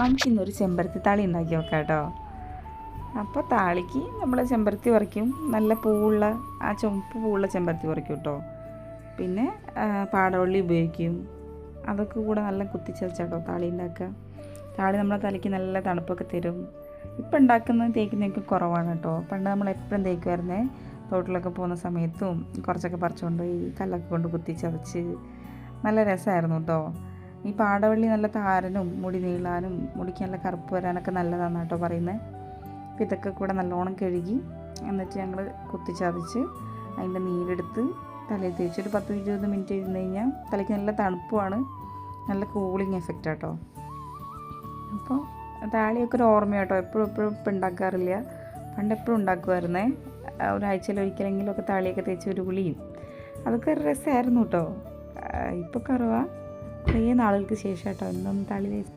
നമുക്കിന്നൊരു ചെമ്പരത്തി താളി ഉണ്ടാക്കി വെക്കാം കേട്ടോ അപ്പോൾ താളിക്ക് നമ്മൾ ചെമ്പരത്തി പറിക്കും. നല്ല പൂവുള്ള ആ ചുമപ്പ് പൂവുള്ള ചെമ്പരത്തി പറിക്കും കേട്ടോ പിന്നെ പാടവള്ളി ഉപയോഗിക്കും. അതൊക്കെ കൂടെ നല്ല കുത്തിച്ചതച്ചാട്ടോ താളി ഉണ്ടാക്കുക. താളി നമ്മളെ തലയ്ക്ക് നല്ല തണുപ്പൊക്കെ തരും. ഇപ്പം ഉണ്ടാക്കുന്നത് തേക്കുന്നതൊക്കെ കുറവാണ് കേട്ടോ പണ്ട് നമ്മൾ എപ്പോഴും തേക്കുമായിരുന്നേ തോട്ടിലൊക്കെ പോകുന്ന സമയത്തും കുറച്ചൊക്കെ പറിച്ചുകൊണ്ട് ഈ കല്ലൊക്കെ കൊണ്ട് കുത്തിച്ചതച്ച് നല്ല രസമായിരുന്നു കേട്ടോ ഈ പാടവള്ളി നല്ല താരനും മുടി നീളാനും മുടിക്ക് നല്ല കറുപ്പ് വരാനൊക്കെ നല്ലതാണ് കേട്ടോ പറയുന്നത് അപ്പോൾ ഇതൊക്കെ കൂടെ നല്ലോണം കഴുകി എന്നിട്ട് ഞങ്ങൾ കുത്തിച്ചതച്ച് അതിന്റെ നീരെടുത്ത് തലയിൽ തേച്ച് ഒരു പത്ത് ഇരുപത് മിനിറ്റ് ഇരുന്ന് കഴിഞ്ഞാൽ തലയ്ക്ക് നല്ല തണുപ്പുമാണ്. നല്ല കൂളിങ് എഫക്റ്റ് കേട്ടോ. അപ്പോൾ താളിയൊക്കെ ഒരു ഓർമ്മയാട്ടോ എപ്പോഴും എപ്പോഴും ഇപ്പം ഉണ്ടാക്കാറില്ല പണ്ട് എപ്പോഴും ഉണ്ടാക്കുമായിരുന്നേ ഒരാഴ്ചയിൽ ഒക്കെ താളിയൊക്കെ തേച്ച് ഒരു കുളിയും. അതൊക്കെ ഒരു രസമായിരുന്നു കേട്ടോ. ഇപ്പോൾ കുറവാ. കുറേ നാളുകൾക്ക് ശേഷം കേട്ടോ ഇന്നൊന്നും താളി